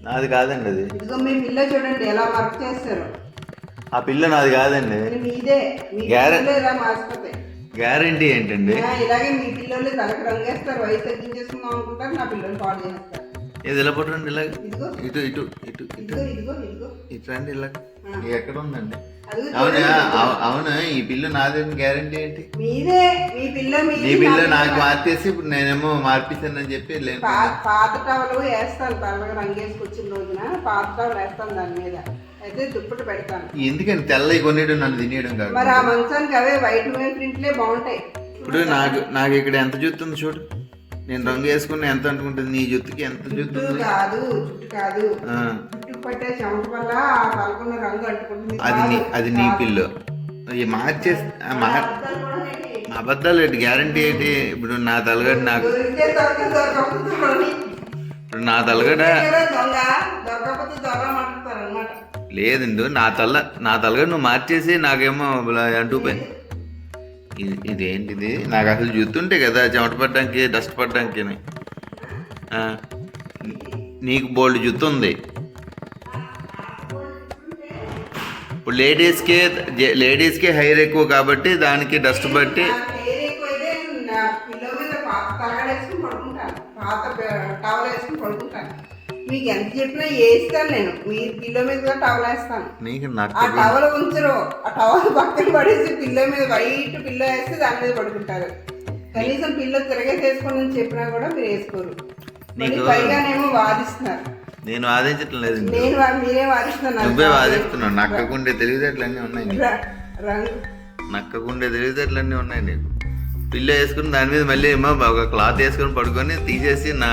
నాది కాదండి అది. ఇదిగో మీ పిల్ల చూడండి ఎలా వర్క్ చేస్తారు. ఆ పిల్ల నాది కాదండి. మీదే మీ గ్యారె- పిల్లలు ఇలా మార్చిపోతాయి గ్యారంటీ ఏంటండి? ఆ, ఇలాగే మీ పిల్లలు తలకు రంగేస్తారు వయసు తగ్గించేసుకుందాం అనుకుంటారు నా పిల్లలు పాడు చేస్తారు. ఏది ఇలా పట్టండి ఇలా ఇటు ఇటు ఇటు ఇటు. ఇటు రండి ఇలా. ఇది ఎక్కడ ఉందండి? అవునా? అవు- అవును? ఈ పిల్ల నాదేని గ్యారంటీ ఏంటి? మీ పిల్ల నీ నాకు. మార్చేసి ఇప్పుడు నేనేమో మార్పిస్తానని చెప్పి పాత టవలు వేస్తాను. తలగా రంగేసుకొచ్చిన రోజున పాత టవల్ వేస్తాను దాని మీద. అయితే దుప్పటి పెడతాను. ఎందుకని? తెల్లవి కొనేయడం నన్ను తినేయడం కాదు. మరి ఆ మంచానికి అవే వైట్ ప్రింట్లే బాగుంటాయి. ఇప్పుడు నాకు నాకు ఇక్కడ ఎంత ఉంది చూడు. నేను రంగు వేసుకుని ఎంత అనుకుంటుంది నీ జుత్తుకి ఎంత జుట్టు కాదు జుట్టు కాదు. పట్టే చెమట వల్ల రంగు అంటుకుంటుంది. అది నీ. అది నీ పిల్లు. మార్చేసి అబద్ధాలు ఏంటి? గ్యారంటీ ఏంటి? ఇప్పుడు నా తలగడ నాకు. ఇప్పుడు నా తలగడ లేదండు నా తల నా తలగడ నువ్వు మార్చేసి నాకేమో అంటూ పోయి ఇది ఇదేంటిది? నాకు అసలు చూస్తుంటే కదా చెమట పడ్డానికి డస్ట్ పడ్డానికి నీకు బోల్డ్ జుత్తు ఉంది ఇప్పుడు లేడీస్కే లేడీస్కే హైర్ ఎక్కువ కాబట్టి దానికి డస్ట్ బట్టి మీకు ఎంత చెప్పినా వేస్తాను నేను. మీ పిల్లో మీద టవల్ వేస్తాను. నీకు ఆ టవల్ ఉంచరు. ఆ టవల్ పక్కన పడేసి పిల్లో మీద వైట్ పిల్లో వేస్తే దాని మీద పడుకుంటారు. కనీసం పిల్లో తిరగేసి వేసుకోండి అని చెప్పినా కూడా మీరు వేసుకోరు. పైగానేమో వాదిస్తున్నారు. నేను వాదించటం లేదు నేను మీరే వాదిస్తున్నారు నువ్వే వాదిస్తున్నావు. నక్కకుండే తెలివితేటలన్నీ ఉన్నాయి నక్కకుండే తెలివితేటలన్నీ ఉన్నాయి నీకు. పిల్ల వేసుకుని దాని మీద మళ్ళీ ఏమో ఒక క్లాత్ వేసుకొని పడుకొని తీసేసి నా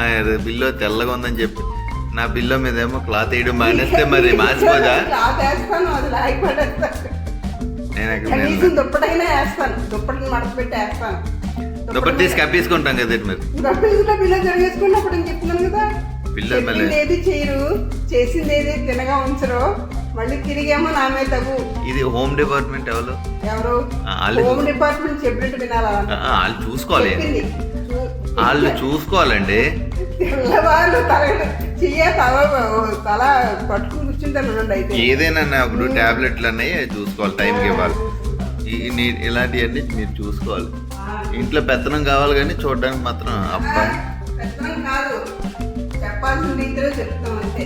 పిల్లో తెల్లగా ఉందని చెప్పి. నా పిల్ల మీద ఏమో క్లాత్ వేయడం మానేస్తే మరి మార్చిపోదా క్లాత్ వేస్తాను అది నేను అక్కడ కనీసం దుప్పటైనా వేస్తాను దుప్పటిని వేస్తాను. దుప్పటి తీసి కప్పేసుకుంటాం కదా మరి. దుప్పటిలో జరిగేసుకున్నప్పుడు చెప్తున్నాను కదా ఏది చేయరు చేసింది ఏది తినగా ఉంచరు మళ్ళీ తిరిగేమో నా మీద తగు ఇది హోమ్ డిపార్ట్మెంట్ ఎవరు? ఎవరు? హోమ్ డిపార్ట్మెంట్ చెప్పినట్టు వినాలా? వాళ్ళు చూసుకోవాలి. వాళ్ళు చూసుకోవాలండి. తెల్లవాళ్ళు తల చెయ్య తల తల పట్టుకుని కూర్చుంటాను చూడండి అయితే. ఏదైనా ఇప్పుడు టాబ్లెట్లు అన్నవి చూసుకోవాలి టైంకి ఇవ్వాలి. ఈ- నీ- ఇలాంటివన్నీ మీరు చూసుకోవాలి. ఇంట్లో పెత్తనం కావాలి కానీ చూడడానికి మాత్రం అబ్బా. కాదు. చెప్తాం అంతే.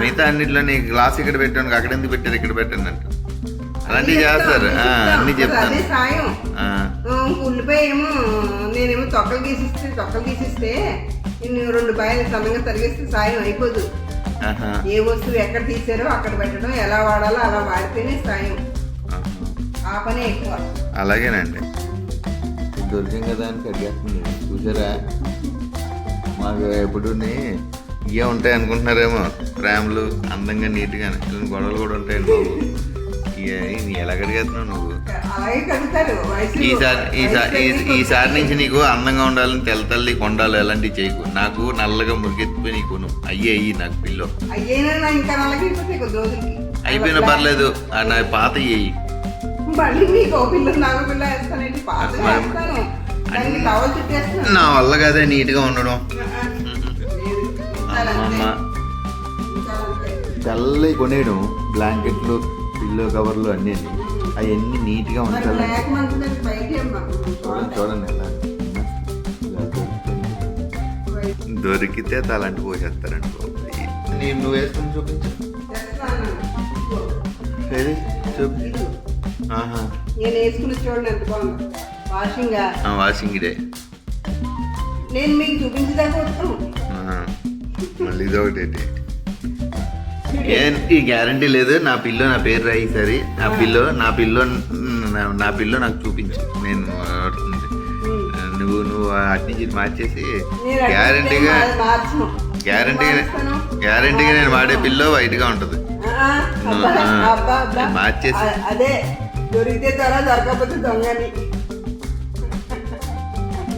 మిగతా అన్నిట్లో నీ గ్లాస్ ఇక్కడ పెట్టాను అక్కడ ఎందుకు పెట్టారు ఇక్కడ పెట్టాను అంట అలాంటివి చేస్తారు. అన్నీ చెప్తాను ఆ, ఉల్లిపాయ ఏమో నేనేమో తొక్కలు గీసిస్తే తొక్కలు గీసిస్తే నేను రెండు బాయలు సమంగా తరిగేస్తే సాయం అయిపోదు. ఏ వస్తువు ఎక్కడ తీసారో అక్కడ పెట్టడం ఎలా వాడాలో అలా వాడితేనే సాయం. ఆ పనే ఎక్కువ. అలాగేనండి. దొరికింది కదా అని కడిగేస్తుంది. చూసారా? మాకు ఎప్పుడు ఇవే ఉంటాయి అనుకుంటున్నారేమో. ప్రేమలు అందంగా నీట్గా ఇలాంటి గొడవలు కూడా ఉంటాయండి బాబు. ఇక ఇవి ఎలా కడిగేస్తున్నావు నువ్వు? ఈసారి ఈసారి ఈ- ఈసారి నుంచి నీకు అందంగా ఉండాలని తెల్ల తల్లి కొండాలి అలాంటివి చేయకు. నాకు నల్లగా మురికెత్తిపోయి నీకు అయ్యి అయ్యి నాకు పిల్లో. అయిపోయినా పర్లేదు. ఆ నా పాత అయ్యి నా వల్ల కదే నీట్గా ఉండడం. తెల్లవి కొనేయడం బ్లాంకెట్లు పిల్లో కవర్లు అన్నీ అవన్నీ నీట్గా ఉంచాలి ఏమ్మా? చూడండి చూడండి ఎలా దొరికితే- దొరికితే తలంటి పోసేస్తారండి. నేను నువ్వు వేసుకుని చూపించు తెస్తాను. ఇదిగో. ఏది చూపి ఇది. ఆహా నేను వేసుకుని చూడండి ఎంత బాగుంది వాషింగ్ ఆ, వాషింగ్ డే నేను మీకు చూపించదాకా వస్తాను. మళ్ళీ ఇదొకటి ఈ గ్యారంటీ లేదు నా పిల్లో నా పేరు రాయి సరి నా పిల్లో నా పిల్లో నా- పిల్లో నాకు చూపించు నేను. నువ్వు నువ్వు అటు నుంచి మార్చేసి గ్యారంటీగా గ్యారంటీగా. గ్యారంటీగా నేను వాడే పిల్లో వైట్గా ఉంటుంది. మార్చేసి. అదే దొరికితే త్వర దొరకకపోతే దొంగని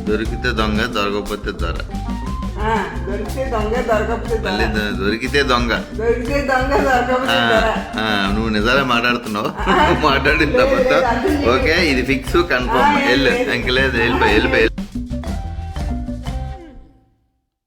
దొరికితే దొంగ దొరకకపోతే దొర దొరికితే దొంగ దొరకకపోతే మళ్ళీ దొర దొ- దొరికితే దొంగ. దొరికితే దొంగ నువ్వు నిజాలే మాట్లాడుతున్నావు. మాట్లాడిన తర్వాత. ఓకే ఇది ఫిక్స్ కన్ఫర్మ్. వెళ్ళు. ఇంక లేదు వెళ్ళిపోయి వెళ్ళిపోయి